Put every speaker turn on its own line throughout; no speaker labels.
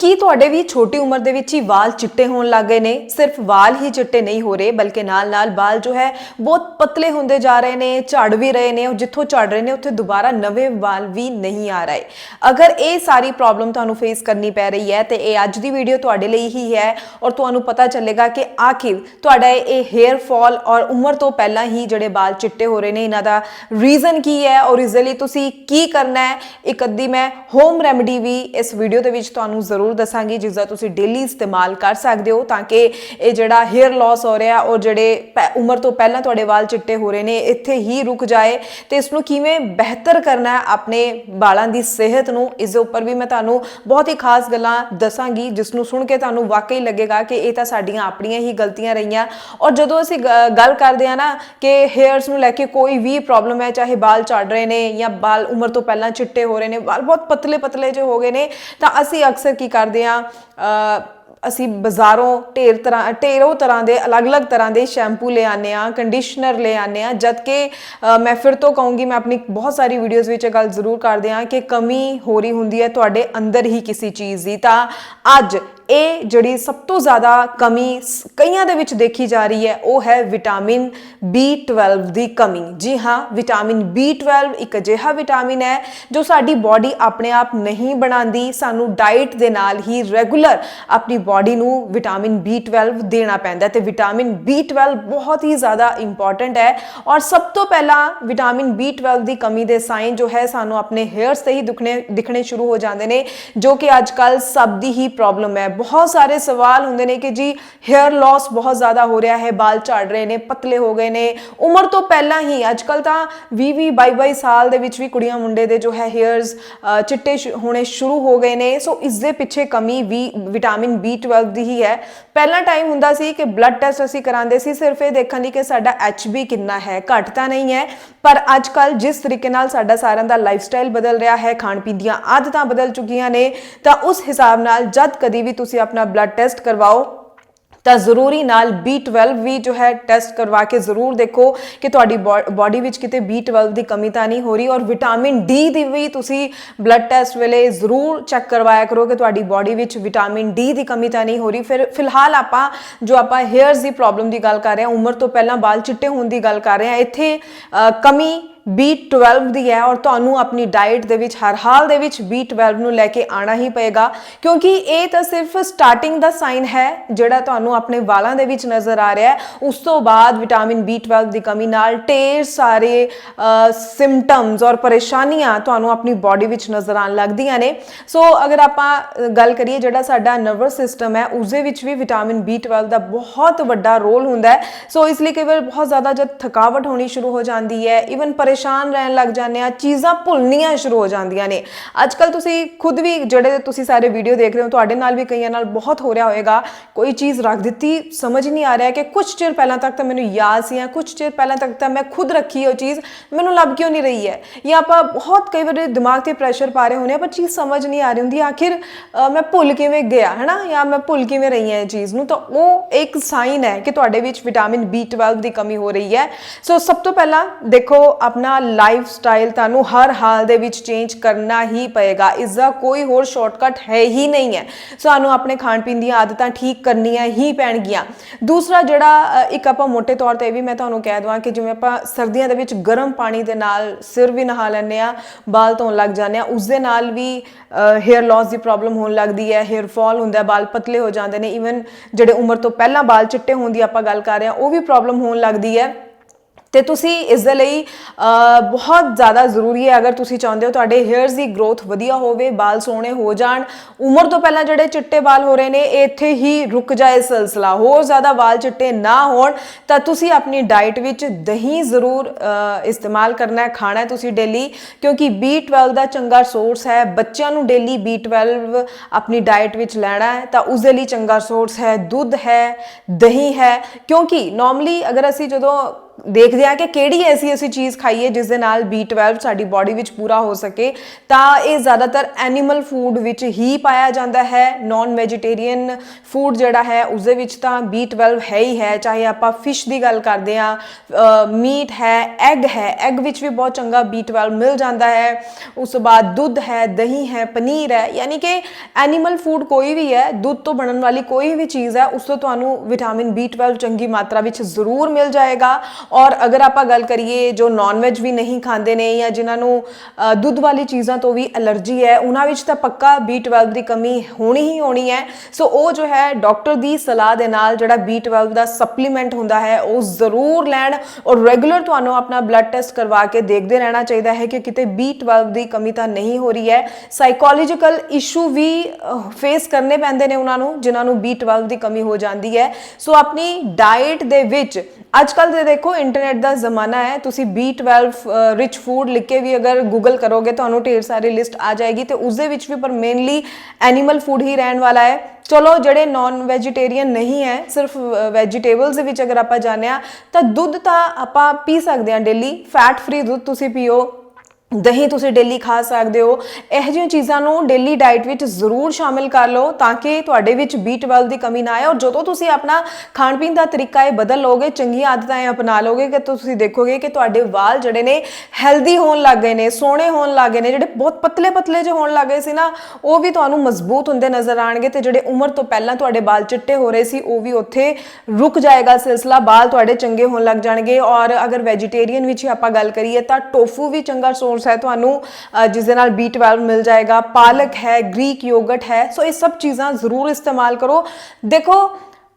ਕੀ ਤੁਹਾਡੇ ਵੀ ਛੋਟੀ ਉਮਰ ਦੇ ਵਿੱਚ ਹੀ ਵਾਲ ਚਿੱਟੇ ਹੋਣ ਲੱਗ ਗਏ ਨੇ? ਸਿਰਫ ਵਾਲ ਹੀ ਚਿੱਟੇ ਨਹੀਂ ਹੋ ਰਹੇ, ਬਲਕਿ ਨਾਲ-ਨਾਲ ਵਾਲ ਜੋ ਹੈ, ਬਹੁਤ ਪਤਲੇ ਹੁੰਦੇ ਜਾ ਰਹੇ ਨੇ, ਝੜ ਵੀ ਰਹੇ ਨੇ, ਉਹ ਜਿੱਥੋਂ ਝੜ ਰਹੇ ਨੇ, ਉੱਥੇ ਦੁਬਾਰਾ ਨਵੇਂ ਵਾਲ ਵੀ ਨਹੀਂ ਆ ਰਹੇ। ਅਗਰ ਇਹ ਸਾਰੀ ਪ੍ਰੋਬਲਮ ਤੁਹਾਨੂੰ ਫੇਸ ਕਰਨੀ ਪੈ ਰਹੀ ਹੈ, ਤੇ ਇਹ ਅੱਜ ਦੀ ਵੀਡੀਓ ਤੁਹਾਡੇ ਲਈ ਹੀ ਹੈ ਔਰ ਤੁਹਾਨੂੰ ਪਤਾ ਚੱਲੇਗਾ ਕਿ ਆਖਿਰ ਤੁਹਾਡਾ ਇਹ ਹੇਅਰ ਫਾਲ ਔਰ ਉਮਰ ਤੋਂ ਪਹਿਲਾਂ ਹੀ ਜਿਹੜੇ ਵਾਲ ਚਿੱਟੇ ਹੋ ਰਹੇ ਨੇ, ਇਹਨਾਂ ਦਾ ਰੀਜ਼ਨ ਕੀ ਹੈ ਔਰ ਇਸ ਲਈ ਤੁਸੀਂ ਕੀ ਕਰਨਾ ਹੈ? ਇੱਕ ਅੱਧੀ ਮੈਂ ਹੋਮ ਰੈਮਡੀ ਵੀ ਇਸ ਵੀਡੀਓ ਦੇ ਵਿੱਚ ਤੁਹਾਨੂੰ ਜ਼ਰੂਰ ਜ਼ਰੂਰ ਦੱਸਾਂਗੀ ਜਿਸ ਦਾ ਤੁਸੀਂ ਡੇਲੀ ਇਸਤੇਮਾਲ ਕਰ ਸਕਦੇ ਹੋ ਤਾਂ ਕਿ ਇਹ ਜਿਹੜਾ ਹੇਅਰ ਲਾਸ ਹੋ ਰਿਹਾ ਔਰ ਜਿਹੜੇ ਉਮਰ ਤੋਂ ਪਹਿਲਾਂ ਤੁਹਾਡੇ ਵਾਲ ਚਿੱਟੇ ਹੋ ਰਹੇ ਨੇ, ਇੱਥੇ ਹੀ ਰੁਕ ਜਾਏ ਤੇ ਇਸ ਨੂੰ ਕਿਵੇਂ ਬਿਹਤਰ ਕਰਨਾ ਹੈ ਆਪਣੇ ਵਾਲਾਂ ਦੀ ਸਿਹਤ ਨੂੰ, ਇਸ ਦੇ ਉੱਪਰ ਵੀ ਮੈਂ ਤੁਹਾਨੂੰ ਬਹੁਤ ਹੀ ਖਾਸ ਗੱਲਾਂ ਦੱਸਾਂਗੀ ਜਿਸ ਨੂੰ ਸੁਣ ਕੇ ਤੁਹਾਨੂੰ ਵਾਕਈ ਲੱਗੇਗਾ ਕਿ ਇਹ ਤਾਂ ਸਾਡੀਆਂ ਆਪਣੀਆਂ ਹੀ ਗਲਤੀਆਂ ਰਹੀਆਂ। ਔਰ ਜਦੋਂ ਅਸੀਂ ਗੱਲ ਕਰਦੇ ਆ ਨਾ ਕਿ ਹੇਅਰਸ ਨੂੰ ਲੈ ਕੇ ਕੋਈ ਵੀ ਪ੍ਰੋਬਲਮ ਹੈ, ਚਾਹੇ ਵਾਲ ਝੜ ਰਹੇ ਨੇ ਜਾਂ ਵਾਲ ਉਮਰ ਤੋਂ ਪਹਿਲਾਂ ਚਿੱਟੇ ਹੋ ਰਹੇ ਨੇ, ਵਾਲ ਬਹੁਤ ਪਤਲੇ ਪਤਲੇ ਜਿਹੇ ਹੋ ਗਏ ਨੇ, ਤਾਂ ਅਸੀਂ ਅਕਸਰ ਕੀ ਕਰਦੇ ਆ ਅਸੀਂ ਬਾਜ਼ਾਰੋਂ ਢੇਰ ਤਰ੍ਹਾਂ, ਢੇਰੋਂ ਤਰ੍ਹਾਂ ਦੇ, ਅਲੱਗ-ਅਲੱਗ ਤਰ੍ਹਾਂ ਦੇ ਸ਼ੈਂਪੂ ਲੈ ਆਨੇ ਆ ਕੰਡੀਸ਼ਨਰ ਲੈ ਆਨੇ ਆ ਜਦ ਕਿ ਮੈਂ ਫਿਰ ਤੋਂ ਕਹੂੰਗੀ, ਮੈਂ ਆਪਣੀ ਬਹੁਤ ਸਾਰੀ ਵੀਡੀਓਜ਼ ਵਿੱਚ ਇਹ ਗੱਲ ਜ਼ਰੂਰ ਕਰਦੇ ਆ ਕਿ ਕਮੀ ਹੋ ਰਹੀ ਹੁੰਦੀ ਹੈ ਤੁਹਾਡੇ ਅੰਦਰ ਹੀ ਕਿਸੇ ਚੀਜ਼ ਦੀ। ਤਾਂ ਅੱਜ ਇਹ ਜਿਹੜੀ ਸਭ ਤੋਂ ਜ਼ਿਆਦਾ ਕਮੀ ਕਈਆਂ ਦੇ ਵਿੱਚ ਦੇਖੀ ਜਾ ਰਹੀ ਹੈ, ਉਹ ਹੈ ਵਿਟਾਮਿਨ B12 ਦੀ ਕਮੀ। ਜੀ ਹਾਂ, ਵਿਟਾਮਿਨ B12 ਇੱਕ ਅਜਿਹਾ ਵਿਟਾਮਿਨ ਹੈ ਜੋ ਸਾਡੀ ਬਾਡੀ ਆਪਣੇ ਆਪ ਨਹੀਂ ਬਣਾਉਂਦੀ, ਸਾਨੂੰ ਡਾਈਟ ਦੇ ਨਾਲ ਹੀ ਰੈਗੂਲਰ ਆਪਣੀ ਬਾਡੀ ਨੂੰ ਵਿਟਾਮਿਨ B12 ਦੇਣਾ ਪੈਂਦਾ ਹੈ ਤੇ ਵਿਟਾਮਿਨ B12 ਬਹੁਤ ਹੀ ਜ਼ਿਆਦਾ ਇੰਪੋਰਟੈਂਟ ਹੈ ਔਰ ਸਭ ਤੋਂ ਪਹਿਲਾਂ ਵਿਟਾਮਿਨ B12 ਦੀ ਕਮੀ ਦੇ ਸਾਈਨ ਜੋ ਹੈ, ਸਾਨੂੰ ਆਪਣੇ ਹੇਅਰਸ ਤੇ ਹੀ ਦਿਖਣੇ ਦਿਖਣੇ ਸ਼ੁਰੂ ਹੋ ਜਾਂਦੇ ਨੇ, ਜੋ ਕਿ ਅੱਜ ਕੱਲ ਸਭ ਦੀ ਹੀ ਪ੍ਰੋਬਲਮ ਹੈ। ਬਹੁਤ ਸਾਰੇ ਸਵਾਲ ਹੁੰਦੇ ਨੇ ਕਿ ਜੀ ਹੇਅਰ ਲਾਸ ਬਹੁਤ ਜ਼ਿਆਦਾ ਹੋ ਰਿਹਾ ਹੈ ਵਾਲ ਝੜ ਰਹੇ ਨੇ, ਪਤਲੇ ਹੋ ਗਏ ਨੇ। ਉਮਰ ਤੋਂ ਪਹਿਲਾਂ ਹੀ ਅੱਜ ਕੱਲ ਤਾਂ 20 20 22 22 ਸਾਲ ਦੇ ਵਿੱਚ ਵੀ ਕੁੜੀਆਂ ਮੁੰਡੇ ਦੇ ਜੋ ਹੈ ਹੇਅਰਸ ਚਿੱਟੇ ਸ਼ੁ- ਹੋਣੇ ਸ਼ੁਰੂ ਹੋ ਗਏ ਨੇ। ਸੋ ਇਸ ਦੇ ਪਿੱਛੇ ਕਮੀ ਵੀ ਵਿਟਾਮਿਨ B12 ਦੀ ਹੀ ਹੈ। ਪਹਿਲਾ ਟਾਈਮ ਹੁੰਦਾ ਸੀ ਕਿ ਬਲੱਡ ਟੈਸਟ ਅਸੀਂ ਕਰਾਉਂਦੇ ਸੀ, ਸਿਰਫ ਇਹ ਦੇਖਣ ਲਈ ਕਿ ਸਾਡਾ HB ਕਿੰਨਾ ਹੈ। ਘੱਟ ਤਾਂ ਨਹੀਂ ਹੈ ਪਰ ਅੱਜ ਕੱਲ ਜਿਸ ਤਰੀਕੇ ਨਾਲ ਸਾਡਾ ਸਾਰਿਆਂ ਦਾ ਲਾਈਫਸਟਾਈਲ ਬਦਲ ਰਿਹਾ ਹੈ ਖਾਣ ਪੀਣ ਦੀਆਂ ਆਦਤਾਂ ਬਦਲ ਚੁੱਕੀਆਂ ਨੇ, ਤਾਂ ਉਸ ਹਿਸਾਬ ਨਾਲ ਜਦ ਕਦੀ ਵੀ ਤੁਸੀਂ ਆਪਣਾ ਬਲੱਡ ਟੈਸਟ ਕਰਵਾਓ ਤਾਂ ਜ਼ਰੂਰੀ ਨਾਲ B12 ਵੀ ਜੋ ਹੈ ਟੈਸਟ ਕਰਵਾ ਕੇ ਜ਼ਰੂਰ ਦੇਖੋ ਕਿ ਤੁਹਾਡੀ ਬਾਡੀ ਵਿੱਚ ਕਿਤੇ B12 ਦੀ ਕਮੀ ਤਾਂ ਨਹੀਂ ਹੋ ਰਹੀ ਔਰ ਵਿਟਾਮਿਨ D ਦੀ ਵੀ ਤੁਸੀਂ ਬਲੱਡ ਟੈਸਟ ਵੇਲੇ ਜ਼ਰੂਰ ਚੈੱਕ ਕਰਵਾਇਆ ਕਰੋ ਕਿ ਤੁਹਾਡੀ ਬਾਡੀ ਵਿੱਚ ਵਿਟਾਮਿਨ D ਦੀ ਕਮੀ ਤਾਂ ਨਹੀਂ ਹੋ ਰਹੀ। ਫਿਰ ਫਿਲਹਾਲ ਆਪਾਂ ਜੋ ਆਪਾਂ ਹੇਅਰਸ ਦੀ ਪ੍ਰੋਬਲਮ ਦੀ ਗੱਲ ਕਰ ਰਹੇ ਹਾਂ, ਉਮਰ ਤੋਂ ਪਹਿਲਾਂ ਵਾਲ ਚਿੱਟੇ ਹੋਣ ਦੀ ਗੱਲ ਕਰ ਰਹੇ ਹਾਂ, ਇੱਥੇ ਕਮੀ B12 ਦੀ ਹੈ ਔਰ ਤੁਹਾਨੂੰ ਆਪਣੀ ਡਾਈਟ ਦੇ ਵਿੱਚ, ਹਰ ਹਾਲ ਦੇ ਵਿੱਚ B12 ਨੂੰ ਲੈ ਕੇ ਆਣਾ ਹੀ ਪਏਗਾ। ਕਿਉਂਕਿ ਇਹ ਤਾਂ ਸਿਰਫ ਸਟਾਰਟਿੰਗ ਦਾ ਸਾਈਨ ਹੈ, ਜਿਹੜਾ ਤੁਹਾਨੂੰ ਆਪਣੇ ਵਾਲਾਂ ਦੇ ਵਿੱਚ ਨਜ਼ਰ ਆ ਰਿਹਾ ਹੈ। ਉਸ ਤੋਂ ਬਾਅਦ ਵਿਟਾਮਿਨ B12 ਦੀ ਕਮੀ ਨਾਲ ਢੇਰ ਸਾਰੇ ਸਿੰਪਟਮਸ ਔਰ ਪਰੇਸ਼ਾਨੀਆਂ ਤੁਹਾਨੂੰ ਆਪਣੀ ਬਾਡੀ ਵਿੱਚ ਨਜ਼ਰ ਆਉਣ ਲੱਗਦੀਆਂ ਨੇ। ਸੋ ਅਗਰ ਆਪਾਂ ਗੱਲ ਕਰੀਏ ਜਿਹੜਾ ਸਾਡਾ ਨਰਵਸ ਸਿਸਟਮ ਹੈ ਉਸ ਦੇ ਵਿੱਚ ਵੀ ਵਿਟਾਮਿਨ B12 ਦਾ ਬਹੁਤ ਵੱਡਾ ਰੋਲ ਹੁੰਦਾ ਹੈ। ਸੋ ਇਸ ਲਈ ਕਈ ਵਾਰ ਬਹੁਤ ਜ਼ਿਆਦਾ ਜਦ ਥਕਾਵਟ ਹੋਣੀ ਸ਼ੁਰੂ ਹੋ ਜਾਂਦੀ ਹੈ ਇਵਨ ਪਰੇਸ਼ਾਨ ਰਹਿਣ ਲੱਗ ਜਾਂਦੇ ਆ, ਚੀਜ਼ਾਂ ਭੁੱਲਣੀਆਂ ਸ਼ੁਰੂ ਹੋ ਜਾਂਦੀਆਂ ਨੇ। ਅੱਜ ਕੱਲ ਤੁਸੀਂ ਖੁਦ ਵੀ ਜਿਹੜੇ ਤੁਸੀਂ ਸਾਰੇ ਵੀਡੀਓ ਦੇਖ ਰਹੇ ਹੋ, ਤੁਹਾਡੇ ਨਾਲ ਵੀ ਕਈਆਂ ਨਾਲ ਬਹੁਤ ਹੋ ਰਿਹਾ ਹੋਵੇਗਾ ਕੋਈ ਚੀਜ਼ ਰੱਖ ਦਿੱਤੀ, ਸਮਝ ਨਹੀਂ ਆ ਰਿਹਾ ਕਿ ਕੁਝ ਚਿਰ ਪਹਿਲਾਂ ਤੱਕ ਤਾਂ ਮੈਨੂੰ ਯਾਦ ਸੀ ਜਾਂ ਕੁਝ ਚਿਰ ਪਹਿਲਾਂ ਤੱਕ ਤਾਂ ਮੈਂ ਖੁਦ ਰੱਖੀ ਉਹ ਚੀਜ਼, ਮੈਨੂੰ ਲੱਭ ਕਿਉਂ ਨਹੀਂ ਰਹੀ ਹੈ? ਜਾਂ ਆਪਾਂ ਬਹੁਤ ਕਈ ਵਾਰ ਦਿਮਾਗ ਤੇ ਪ੍ਰੈਸ਼ਰ ਪਾ ਰਹੇ ਹੁੰਦੇ ਆ ਪਰ ਚੀਜ਼ ਸਮਝ ਨਹੀਂ ਆ ਰਹੀ ਹੁੰਦੀ, ਆਖਿਰ ਮੈਂ ਭੁੱਲ ਕਿਵੇਂ ਗਿਆ, ਹੈਨਾ? ਜਾਂ ਮੈਂ ਭੁੱਲ ਕਿਵੇਂ ਰਹੀ ਹਾਂ ਇਹ ਚੀਜ਼ ਨੂੰ? ਤਾਂ ਉਹ ਇੱਕ ਸਾਈਨ ਹੈ ਕਿ ਤੁਹਾਡੇ ਵਿੱਚ ਵਿਟਾਮਿਨ B12 ਦੀ ਕਮੀ ਹੋ ਰਹੀ ਹੈ। ਸੋ ਸਭ ਤੋਂ ਪਹਿਲਾਂ ਦੇਖੋ ਆਪਣਾ ਲਾਈਫ ਸਟਾਈਲ ਤੁਹਾਨੂੰ ਹਰ ਹਾਲ ਦੇ ਵਿੱਚ ਚੇਂਜ ਕਰਨਾ ਹੀ ਪਏਗਾ। ਇਸ ਦਾ ਕੋਈ ਹੋਰ ਸ਼ਾਰਟਕਟ ਹੈ ਹੀ ਨਹੀਂ ਹੈ। ਸਾਨੂੰ ਆਪਣੇ ਖਾਣ ਪੀਣ ਦੀਆਂ ਆਦਤਾਂ ਠੀਕ ਕਰਨੀਆਂ ਹੀ ਪੈਣਗੀਆਂ। ਦੂਸਰਾ ਜਿਹੜਾ ਇੱਕ ਆਪਾਂ ਮੋٹے ਤੌਰ ਤੇ ਇਹ ਵੀ ਮੈਂ ਤੁਹਾਨੂੰ ਕਹਿ ਦਵਾਂ ਕਿ ਜਿਵੇਂ ਆਪਾਂ ਸਰਦੀਆਂ ਦੇ ਵਿੱਚ ਗਰਮ ਪਾਣੀ ਦੇ ਨਾਲ ਸਿਰ ਵੀ ਨਹਾ ਲੈਂਦੇ ਆ ਬਾਲ ਧੋਣ ਲੱਗ ਜਾਂਦੇ ਆ ਉਸ ਦੇ ਨਾਲ ਵੀ ਹੇਅਰ ਲਾਸ ਦੀ ਪ੍ਰੋਬਲਮ ਹੋਣ ਲੱਗਦੀ ਹੈ ਹੇਅਰ ਫਾਲ ਹੁੰਦਾ ਬਾਲ ਪਤਲੇ ਹੋ ਜਾਂਦੇ ਨੇ ਇਵਨ ਜਿਹੜੇ ਉਮਰ ਤੋਂ ਪਹਿਲਾਂ ਬਾਲ ਚਿੱਟੇ ਹੋਣ ਦੀ ਆਪਾਂ ਗੱਲ ਕਰ ਰਹੇ ਹਾਂ, ਉਹ ਵੀ ਪ੍ਰੋਬਲਮ ਹੋਣ ਲੱਗਦੀ ਹੈ। ਤੇ ਤੁਸੀਂ ਇਸ ਦੇ ਲਈ ਬਹੁਤ ਜ਼ਿਆਦਾ ਜ਼ਰੂਰੀ ਹੈ, ਅਗਰ ਤੁਸੀਂ ਚਾਹੁੰਦੇ ਹੋ ਤੁਹਾਡੇ ਹੇਅਰਸ ਦੀ ਗਰੋਥ ਵਧੀਆ ਹੋਵੇ ਵਾਲ ਸੋਹਣੇ ਹੋ ਜਾਣ, ਉਮਰ ਤੋਂ ਪਹਿਲਾਂ ਜਿਹੜੇ ਚਿੱਟੇ ਵਾਲ ਹੋ ਰਹੇ ਨੇ, ਇਹ ਇੱਥੇ ਹੀ ਰੁਕ ਜਾਏ ਸਿਲਸਿਲਾ। ਹੋਰ ਜ਼ਿਆਦਾ ਵਾਲ ਚਿੱਟੇ ਨਾ ਹੋਣ, ਤਾਂ ਤੁਸੀਂ ਆਪਣੀ ਡਾਈਟ ਵਿੱਚ ਦਹੀਂ ਜ਼ਰੂਰ ਇਸਤੇਮਾਲ ਕਰਨਾ ਹੈ, ਖਾਣਾ ਹੈ ਤੁਸੀਂ ਡੇਲੀ ਕਿਉਂਕਿ B12 ਦਾ ਚੰਗਾ ਸੋਰਸ ਹੈ, ਬੱਚਿਆਂ ਨੂੰ ਡੇਲੀ B12 ਆਪਣੀ ਡਾਈਟ ਵਿੱਚ ਲੈਣਾ ਹੈ, ਤਾਂ ਉਸ ਦੇ ਲਈ ਚੰਗਾ ਸੋਰਸ ਹੈ, ਦੁੱਧ ਹੈ, ਦਹੀਂ ਹੈ, ਕਿਉਂਕਿ ਨਾਰਮਲੀ ਅਗਰ ਅਸੀਂ ਜਦੋਂ ਦੇਖਦੇ ਆ ਕਿ ਕਿਹੜੀ ਐਸੀ ਐਸੀ ਚੀਜ਼ ਖਾਈਏ ਜਿਸ ਦੇ ਨਾਲ B12 ਸਾਡੀ ਬਾਡੀ ਵਿੱਚ ਪੂਰਾ ਹੋ ਸਕੇ। ਤਾਂ ਇਹ ਜ਼ਿਆਦਾਤਰ ਐਨੀਮਲ ਫੂਡ ਵਿੱਚ ਹੀ ਪਾਇਆ ਜਾਂਦਾ ਹੈ। ਨਾਨ ਵੈਜੀਟੇਰੀਅਨ ਫੂਡ ਜਿਹੜਾ ਹੈ ਉਸ ਦੇ ਵਿੱਚ ਤਾਂ B12 ਹੈ ਹੀ ਹੈ। ਚਾਹੇ ਆਪਾਂ ਫਿਸ਼ ਦੀ ਗੱਲ ਕਰਦੇ ਆ ਮੀਟ ਹੈ ਐਗ ਹੈ ਐਗ ਵਿੱਚ ਵੀ ਬਹੁਤ ਚੰਗਾ B12 ਮਿਲ ਜਾਂਦਾ ਹੈ। ਉਸ ਤੋਂ ਬਾਅਦ ਦੁੱਧ ਹੈ, ਦਹੀਂ ਹੈ, ਪਨੀਰ ਹੈ, ਯਾਨੀ ਕਿ ਐਨੀਮਲ ਫੂਡ ਕੋਈ ਵੀ ਹੈ, ਦੁੱਧ ਤੋਂ ਬਣਨ ਵਾਲੀ ਕੋਈ ਵੀ ਚੀਜ਼ ਹੈ, ਉਸ ਤੋਂ ਤੁਹਾਨੂੰ ਵਿਟਾਮਿਨ B12 ਚੰਗੀ ਮਾਤਰਾ ਵਿੱਚ ਜ਼ਰੂਰ ਮਿਲ ਜਾਏਗਾ। ਔਰ ਅਗਰ ਆਪਾਂ ਗੱਲ ਕਰੀਏ ਜੋ ਨਾਨ ਵੈਜ ਵੀ ਨਹੀਂ ਖਾਂਦੇ ਨੇ ਜਾਂ ਜਿਨ੍ਹਾਂ ਨੂੰ ਦੁੱਧ ਵਾਲੀ ਚੀਜ਼ਾਂ ਤੋਂ ਵੀ ਐਲਰਜੀ ਹੈ, ਉਹਨਾਂ ਵਿੱਚ ਤਾਂ ਪੱਕਾ B12 ਦੀ ਕਮੀ ਹੋਣੀ ਹੀ ਹੋਣੀ ਹੈ। ਸੋ ਉਹ ਜੋ ਹੈ ਡਾਕਟਰ ਦੀ ਸਲਾਹ ਦੇ ਨਾਲ ਜਿਹੜਾ B12 ਦਾ ਸਪਲੀਮੈਂਟ ਹੁੰਦਾ ਹੈ, ਉਹ ਜ਼ਰੂਰ ਲੈਣ ਔਰ ਰੈਗੂਲਰ ਤੁਹਾਨੂੰ ਆਪਣਾ ਬਲੱਡ ਟੈਸਟ ਕਰਵਾ ਕੇ ਦੇਖਦੇ ਰਹਿਣਾ ਚਾਹੀਦਾ ਹੈ ਕਿ ਕਿਤੇ B12 ਦੀ ਕਮੀ ਤਾਂ ਨਹੀਂ ਹੋ ਰਹੀ ਹੈ। ਸਾਈਕੋਲੋਜੀਕਲ ਇਸ਼ੂ ਵੀ ਫੇਸ ਕਰਨੇ ਪੈਂਦੇ ਨੇ ਉਹਨਾਂ ਨੂੰ, ਜਿਨ੍ਹਾਂ ਨੂੰ B12 ਦੀ ਕਮੀ ਹੋ ਜਾਂਦੀ ਹੈ। ਸੋ ਆਪਣੀ ਡਾਈਟ ਦੇ ਵਿੱਚ ਅੱਜ ਕੱਲ ਦੇ ਦੇਖੋ ਇੰਟਰਨੈਟ ਦਾ ਜ਼ਮਾਨਾ ਹੈ, ਤੁਸੀਂ B12 ਰਿਚ ਫੂਡ ਲਿਖ ਕੇ ਵੀ ਅਗਰ ਗੂਗਲ ਕਰੋਗੇ, ਤੁਹਾਨੂੰ ਢੇਰ ਸਾਰੀ ਲਿਸਟ ਆ ਜਾਏਗੀ ਤੇ ਉਸ ਦੇ ਵਿੱਚ ਵੀ ਪਰ ਮੇਨਲੀ ਐਨੀਮਲ ਫੂਡ ਹੀ ਰਹਿਣ ਵਾਲਾ ਹੈ। ਚਲੋ, ਜਿਹੜੇ ਨਾਨ ਵੈਜੀਟੇਰੀਅਨ ਨਹੀਂ ਹੈ, ਸਿਰਫ ਵੈਜੀਟੇਬਲਸ ਦੇ ਵਿੱਚ ਅਗਰ ਆਪਾਂ ਜਾਣਿਆ ਆ ਤਾਂ ਦੁੱਧ ਤਾਂ ਆਪਾਂ ਪੀ ਸਕਦੇ ਹਾਂ ਡੇਲੀ ਫੈਟ ਫ੍ਰੀ ਦੁੱਧ ਤੁਸੀਂ ਪੀਓ। ਦਹੀਂ ਤੁਸੀਂ ਡੇਲੀ ਖਾ ਸਕਦੇ ਹੋ। ਇਹੋ ਜਿਹੀਆਂ ਚੀਜ਼ਾਂ ਨੂੰ ਡੇਲੀ ਡਾਈਟ ਵਿੱਚ ਜ਼ਰੂਰ ਸ਼ਾਮਿਲ ਕਰ ਲਓ ਤਾਂ ਕਿ ਤੁਹਾਡੇ ਵਿੱਚ B12 ਦੀ ਕਮੀ ਨਾ ਆਏ ਔਰ ਜਦੋਂ ਤੁਸੀਂ ਆਪਣਾ ਖਾਣ ਪੀਣ ਦਾ ਤਰੀਕਾ ਇਹ ਬਦਲ ਲਓਗੇ, ਚੰਗੀਆਂ ਆਦਤਾਂ ਇਹ ਅਪਣਾ ਲਓਗੇ ਕਿ ਤੁਸੀਂ ਦੇਖੋਗੇ ਕਿ ਤੁਹਾਡੇ ਵਾਲ ਜਿਹੜੇ ਨੇ ਹੈਲਦੀ ਹੋਣ ਲੱਗ ਗਏ ਨੇ, ਸੋਹਣੇ ਹੋਣ ਲੱਗ ਗਏ ਨੇ, ਜਿਹੜੇ ਬਹੁਤ ਪਤਲੇ ਪਤਲੇ ਜਿਹੇ ਹੋਣ ਲੱਗ ਗਏ ਸੀ ਨਾ, ਉਹ ਵੀ ਤੁਹਾਨੂੰ ਮਜ਼ਬੂਤ ਹੁੰਦੇ ਨਜ਼ਰ ਆਣਗੇ ਤੇ ਜਿਹੜੇ ਉਮਰ ਤੋਂ ਪਹਿਲਾਂ ਤੁਹਾਡੇ ਵਾਲ ਚਿੱਟੇ ਹੋ ਰਹੇ ਸੀ, ਉਹ ਵੀ ਉੱਥੇ ਰੁਕ ਜਾਏਗਾ ਸਿਲਸਿਲਾ, ਵਾਲ ਤੁਹਾਡੇ ਚੰਗੇ ਹੋਣ ਲੱਗ ਜਾਣਗੇ ਔਰ ਅਗਰ ਵੈਜੀਟੇਰੀਅਨ ਵਿੱਚ ਹੀ ਆਪਾਂ ਗੱਲ ਕਰੀਏ ਤਾਂ ਟੋਫੂ ਵੀ ਚੰਗਾ ਸੋਰਸ ਹੈ ਤੁਹਾਨੂੰ ਅ, ਜਿਸ ਦੇ ਨਾਲ B12 ਮਿਲ ਜਾਏਗਾ ਪਾਲਕ ਹੈ ਗ੍ਰੀਕ ਯੋਗਟ ਹੈ ਸੋ ਇਹ ਸਭ ਚੀਜ਼ਾਂ ਜ਼ਰੂਰ ਇਸਤੇਮਾਲ ਕਰੋ। ਦੇਖੋ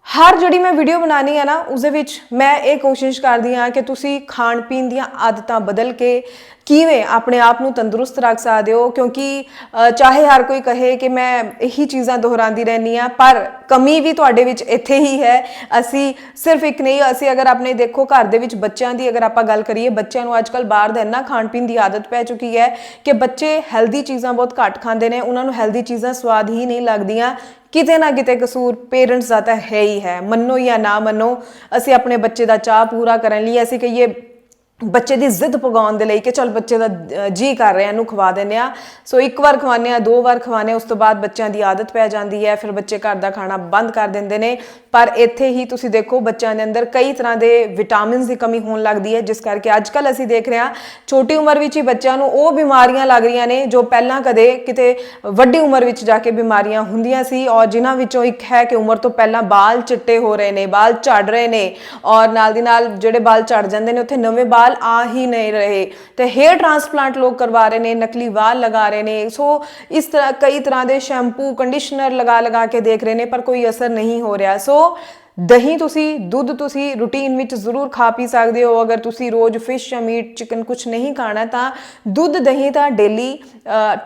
ਹਰ ਜਿਹੜੀ ਮੈਂ ਵੀਡੀਓ ਬਣਾਣੀ ਹੈ ਨਾ ਉਸ ਦੇ ਵਿੱਚ ਮੈਂ ਇਹ ਕੋਸ਼ਿਸ਼ ਕਰਦੀ ਹਾਂ ਕਿ ਤੁਸੀਂ ਖਾਣ ਪੀਣ ਦੀਆਂ ਆਦਤਾਂ ਬਦਲ ਕੇ ਕਿਵੇਂ ਆਪਣੇ ਆਪ ਨੂੰ ਤੰਦਰੁਸਤ ਰੱਖ ਸਕਦੇ ਹੋ? ਕਿਉਂਕਿ ਚਾਹੇ ਹਰ ਕੋਈ ਕਹੇ ਕਿ ਮੈਂ ਇਹੀ ਚੀਜ਼ਾਂ ਦੁਹਰਾਉਂਦੀ ਰਹਿੰਦੀ ਆ ਪਰ ਕਮੀ ਵੀ ਤੁਹਾਡੇ ਵਿੱਚ ਇੱਥੇ ਹੀ ਹੈ। ਅਸੀਂ ਸਿਰਫ ਇੱਕ ਨਹੀਂ, ਅਸੀਂ ਅਗਰ ਆਪਣੇ ਦੇਖੋ ਘਰ ਦੇ ਵਿੱਚ ਬੱਚਿਆਂ ਦੀ ਅਗਰ ਆਪਾਂ ਗੱਲ ਕਰੀਏ, ਬੱਚਿਆਂ ਨੂੰ ਅੱਜਕੱਲ ਬਾਹਰ ਦਾ ਇੰਨਾ ਖਾਣ ਪੀਣ ਦੀ ਆਦਤ ਪੈ ਚੁੱਕੀ ਹੈ ਕਿ ਬੱਚੇ ਹੈਲਦੀ ਚੀਜ਼ਾਂ ਬਹੁਤ ਘੱਟ ਖਾਂਦੇ ਨੇ, ਉਹਨਾਂ ਨੂੰ ਹੈਲਦੀ ਚੀਜ਼ਾਂ ਸਵਾਦ ਹੀ ਨਹੀਂ ਲੱਗਦੀਆਂ। ਕਿਤੇ ਨਾ ਕਿਤੇ ਕਸੂਰ ਪੇਰੈਂਟਸ ਦਾ ਤਾਂ ਹੈ ਹੀ ਹੈ। ਮੰਨੋ ਜਾਂ ਨਾ ਮੰਨੋ, ਅਸੀਂ ਆਪਣੇ ਬੱਚੇ ਦਾ ਚਾਹ ਪੂਰਾ ਕਰਨ ਲਈ ਅਸੀਂ ਕਹੀਏ ਬੱਚੇ ਦੀ ਜ਼ਿੱਦ ਪਗਾਉਣ ਦੇ ਲਈ ਕਿ ਚਲ ਬੱਚੇ ਦਾ ਅ, ਜੀ ਕਰ ਰਿਹਾ ਇਹਨੂੰ ਖਵਾ ਦਿੰਦੇ ਆ ਸੋ ਇੱਕ ਵਾਰ ਖਵਾਉਂਦੇ ਆ ਦੋ ਵਾਰ ਖਵਾਉਂਦੇ ਆ ਉਸ ਤੋਂ ਬਾਅਦ ਬੱਚਿਆਂ ਦੀ ਆਦਤ ਪੈ ਜਾਂਦੀ ਹੈ ਫਿਰ ਬੱਚੇ ਘਰ ਦਾ ਖਾਣਾ ਬੰਦ ਕਰ ਦਿੰਦੇ ਨੇ। ਪਰ ਇੱਥੇ ਹੀ ਤੁਸੀਂ ਦੇਖੋ ਬੱਚਿਆਂ ਦੇ ਅੰਦਰ ਕਈ ਤਰ੍ਹਾਂ ਦੇ ਵਿਟਾਮਿਨਸ ਦੀ ਕਮੀ ਹੋਣ ਲੱਗਦੀ ਹੈ ਜਿਸ ਕਰਕੇ ਅੱਜ ਕੱਲ ਅਸੀਂ ਦੇਖ ਰਹੇ ਹਾਂ ਛੋਟੀ ਉਮਰ ਵਿੱਚ ਹੀ ਬੱਚਿਆਂ ਨੂੰ ਉਹ ਬਿਮਾਰੀਆਂ ਲੱਗ ਰਹੀਆਂ ਨੇ ਜੋ ਪਹਿਲਾਂ ਕਦੇ ਕਿਤੇ ਵੱਡੀ ਉਮਰ ਵਿੱਚ ਜਾ ਕੇ ਬਿਮਾਰੀਆਂ ਹੁੰਦੀਆਂ ਸੀ ਔਰ ਜਿਨ੍ਹਾਂ ਵਿੱਚੋਂ ਇੱਕ ਹੈ ਕਿ ਉਮਰ ਤੋਂ ਪਹਿਲਾਂ ਬਾਲ ਚਿੱਟੇ ਹੋ ਰਹੇ ਨੇ ਬਾਲ ਝੜ ਰਹੇ ਨੇ ਔਰ ਨਾਲ ਦੀ ਨਾਲ ਜਿਹੜੇ ਬਾਲ ਝੜ ਜਾਂਦੇ ਨੇ ਉੱਥੇ ਨਵੇਂ ਬਾਲ ਆ ਹੀ ਨਹੀਂ ਰਹੇ ਤੇ ਹੇਅਰ ਟ੍ਰਾਂਸਪਲਾਂਟ ਲੋਕ ਕਰਵਾ ਰਹੇ ਨੇ, ਨਕਲੀ ਵਾਲ ਲਗਾ ਰਹੇ ਨੇ। ਸੋ ਇਸ ਤਰ੍ਹਾਂ ਕਈ ਤਰ੍ਹਾਂ ਦੇ ਸ਼ੈਂਪੂ, ਕੰਡੀਸ਼ਨਰ ਲਗਾ ਲਗਾ ਕੇ ਦੇਖ ਰਹੇ ਨੇ, ਪਰ ਕੋਈ ਅਸਰ ਨਹੀਂ ਹੋ ਰਿਹਾ। ਸੋ ਦਹੀਂ ਤੁਸੀਂ, ਦੁੱਧ ਤੁਸੀਂ ਰੂਟੀਨ ਵਿੱਚ ਜ਼ਰੂਰ ਖਾ ਪੀ ਸਕਦੇ ਹੋ। ਅਗਰ ਤੁਸੀਂ ਰੋਜ਼ ਫਿਸ਼ ਜਾਂ ਮੀਟ, ਚਿਕਨ ਕੁਝ ਨਹੀਂ ਖਾਣਾ, ਤਾਂ ਦੁੱਧ ਦਹੀਂ ਤਾਂ ਡੇਲੀ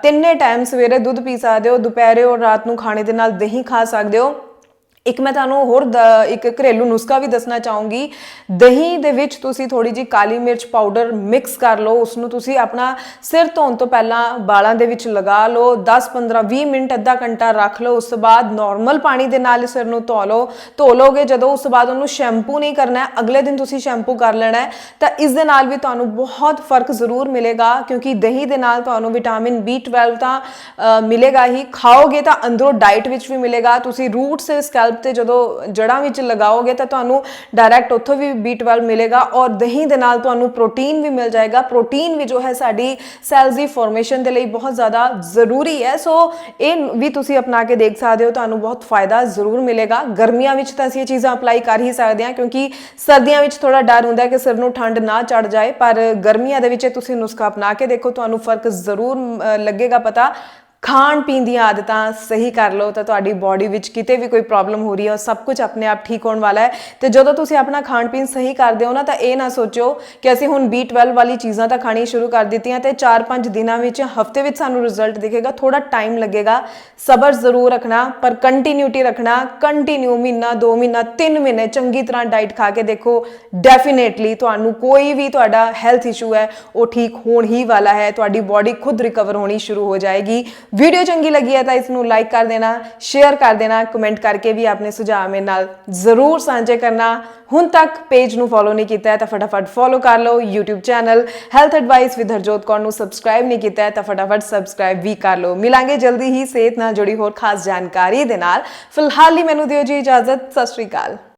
ਤਿੰਨੇ ਟਾਈਮ ਸਵੇਰੇ ਦੁੱਧ ਪੀ ਸਕਦੇ ਹੋ, ਦੁਪਹਿਰੇ ਔਰ ਰਾਤ ਨੂੰ ਖਾਣੇ ਦੇ ਨਾਲ ਦਹੀਂ ਖਾ ਸਕਦੇ ਹੋ। ਇੱਕ ਮੈਂ ਤੁਹਾਨੂੰ ਹੋਰ ਦ- ਇੱਕ ਘਰੇਲੂ ਨੁਸਖਾ ਵੀ ਦੱਸਣਾ ਚਾਹੂੰਗੀ। ਦਹੀਂ ਦੇ ਵਿੱਚ ਤੁਸੀਂ ਥੋੜੀ ਜੀ ਕਾਲੀ ਮਿਰਚ ਪਾਊਡਰ ਮਿਕਸ ਕਰ ਲਓ ਉਸ ਨੂੰ ਤੁਸੀਂ ਆਪਣਾ ਸਿਰ ਧੋਣ ਤੋਂ ਪਹਿਲਾਂ ਬਾਲਾਂ ਦੇ ਵਿੱਚ ਲਗਾ ਲਓ 10 15 20 ਮਿੰਟ ਅੱਧਾ ਘੰਟਾ ਰੱਖ ਲਓ, ਉਸ ਤੋਂ ਬਾਅਦ ਨਾਰਮਲ ਪਾਣੀ ਦੇ ਨਾਲ ਸਿਰ ਨੂੰ ਧੋ ਲਓ। ਧੋ ਲੋਗੇ ਜਦੋਂ ਉਸ ਤੋਂ ਬਾਅਦ ਉਹਨੂੰ ਸ਼ੈਂਪੂ ਨਹੀਂ ਕਰਨਾ ਅਗਲੇ ਦਿਨ ਤੁਸੀਂ ਸ਼ੈਂਪੂ ਕਰ ਲੈਣਾ ਤਾਂ ਇਸ ਦੇ ਨਾਲ ਵੀ ਤੁਹਾਨੂੰ ਬਹੁਤ ਫ਼ਰਕ ਜ਼ਰੂਰ ਮਿਲੇਗਾ, ਕਿਉਂਕਿ ਦਹੀਂ ਦੇ ਨਾਲ ਤੁਹਾਨੂੰ ਵਿਟਾਮਿਨ B12 ਤਾਂ ਮਿਲੇਗਾ ਹੀ। ਖਾਓਗੇ ਤਾਂ ਅੰਦਰੋਂ ਡਾਈਟ ਵਿੱਚ ਵੀ ਮਿਲੇਗਾ, ਤੁਸੀਂ ਰੂਟਸ ਸਕੈਲਪ ਤੇ ਜਦੋਂ ਜੜਾਂ ਵਿੱਚ ਲਗਾਓਗੇ ਤਾਂ ਤੁਹਾਨੂੰ ਡਾਇਰੈਕਟ ਉੱਥੋਂ ਵੀ B12 ਮਿਲੇਗਾ ਔਰ ਦਹੀਂ ਦੇ ਨਾਲ ਤੁਹਾਨੂੰ ਪ੍ਰੋਟੀਨ ਵੀ ਮਿਲ ਜਾਏਗਾ। ਪ੍ਰੋਟੀਨ ਵੀ ਜੋ ਹੈ ਸਾਡੀ ਸੈਲਸ ਦੀ ਫਾਰਮੇਸ਼ਨ ਦੇ ਲਈ ਬਹੁਤ ਜ਼ਿਆਦਾ ਜ਼ਰੂਰੀ ਹੈ। ਸੋ ਇਹ ਵੀ ਤੁਸੀਂ ਅਪਣਾ ਕੇ ਦੇਖ ਸਕਦੇ ਹੋ, ਤੁਹਾਨੂੰ ਬਹੁਤ ਫਾਇਦਾ ਜ਼ਰੂਰ ਮਿਲੇਗਾ। ਗਰਮੀਆਂ ਵਿੱਚ ਤਾਂ ਅਸੀਂ ਇਹ ਚੀਜ਼ਾਂ ਅਪਲਾਈ ਕਰ ਹੀ ਸਕਦੇ ਹਾਂ ਕਿਉਂਕਿ ਸਰਦੀਆਂ ਵਿੱਚ ਥੋੜਾ ਡਰ ਹੁੰਦਾ ਕਿ ਸਿਰ ਨੂੰ ਠੰਡ ਨਾ ਚੜ ਜਾਏ। ਪਰ ਗਰਮੀਆਂ ਦੇ ਵਿੱਚ ਤੁਸੀਂ ਨੁਸਖਾ ਅਪਣਾ ਕੇ ਦੇਖੋ, ਤੁਹਾਨੂੰ ਫ਼ਰਕ ਜ਼ਰੂਰ ਲੱਗੇਗਾ ਪਤਾ। ਖਾਣ ਪੀਣ ਦੀਆਂ ਆਦਤਾਂ ਸਹੀ ਕਰ ਲਓ ਤਾਂ ਤੁਹਾਡੀ ਬਾਡੀ ਵਿੱਚ ਕਿਤੇ ਵੀ ਕੋਈ ਪ੍ਰੋਬਲਮ ਹੋ ਰਹੀ ਹੈ ਉਹ ਸਭ ਕੁਝ ਆਪਣੇ ਆਪ ਠੀਕ ਹੋਣ ਵਾਲਾ ਹੈ। ਤੇ ਜਦੋਂ ਤੁਸੀਂ ਆਪਣਾ ਖਾਣ ਪੀਣ ਸਹੀ ਕਰਦੇ ਹੋ ਨਾ ਤਾਂ ਇਹ ਨਾ ਸੋਚੋ ਕਿ ਅਸੀਂ ਹੁਣ B12 ਵਾਲੀ ਚੀਜ਼ਾਂ ਤਾਂ ਖਾਣੀ ਸ਼ੁਰੂ ਕਰ ਦਿੱਤੀਆਂ ਤੇ 4-5 ਦਿਨਾਂ ਵਿੱਚ, ਹਫ਼ਤੇ ਵਿੱਚ ਸਾਨੂੰ ਰਿਜ਼ਲਟ ਦਿਖੇਗਾ ਥੋੜਾ ਟਾਈਮ ਲੱਗੇਗਾ। ਸਬਰ ਜ਼ਰੂਰ ਰੱਖਣਾ, ਪਰ ਕੰਟੀਨਿਊਟੀ ਰੱਖਣਾ ਕੰਟੀਨਿਊ ਮਹੀਨਾ 2 ਮਹੀਨਾ 3 ਮਹੀਨੇ ਚੰਗੀ ਤਰ੍ਹਾਂ ਡਾਈਟ ਖਾ ਕੇ ਦੇਖੋ ਡੈਫੀਨੇਟਲੀ ਤੁਹਾਨੂੰ ਕੋਈ ਵੀ ਤੁਹਾਡਾ ਹੈਲਥ ਇਸ਼ੂ ਹੈ, ਉਹ ਠੀਕ ਹੋਣ ਹੀ ਵਾਲਾ ਹੈ, ਤੁਹਾਡੀ ਬਾਡੀ ਖੁਦ ਰਿਕਵਰ ਹੋਣੀ ਸ਼ੁਰੂ ਹੋ ਜਾਏਗੀ। ਵੀਡੀਓ ਚੰਗੀ ਲੱਗੀ ਹੈ ਤਾਂ ਇਸ ਨੂੰ ਲਾਈਕ ਕਰ ਦੇਣਾ ਸ਼ੇਅਰ ਕਰ ਦੇਣਾ ਕਮੈਂਟ ਕਰਕੇ ਵੀ ਆਪਣੇ ਸੁਝਾਅ ਮੇਰੇ ਨਾਲ ਜ਼ਰੂਰ ਸਾਂਝੇ ਕਰਨਾ। ਹੁਣ ਤੱਕ ਪੇਜ ਨੂੰ ਫੋਲੋ ਨਹੀਂ ਕੀਤਾ ਹੈ ਤਾਂ ਫਟਾਫਟ ਫੋਲੋ ਕਰ ਲਓ YouTube channel health advice with Harjot Kaur ਨੂੰ ਸਬਸਕ੍ਰਾਈਬ ਨਹੀਂ ਕੀਤਾ ਹੈ ਤਾਂ ਫਟਾਫਟ ਸਬਸਕ੍ਰਾਈਬ ਵੀ ਕਰ ਲਓ। ਮਿਲਾਂਗੇ ਜਲਦੀ ਹੀ ਸਿਹਤ ਨਾਲ ਜੁੜੀ ਹੋਰ ਖਾਸ ਜਾਣਕਾਰੀ ਦੇ ਨਾਲ। ਫਿਲਹਾਲ ਲਈ ਮੈਨੂੰ ਦਿਓ ਜੀ ਇਜਾਜ਼ਤ। ਸਤਿ ਸ਼੍ਰੀ ਅਕਾਲ।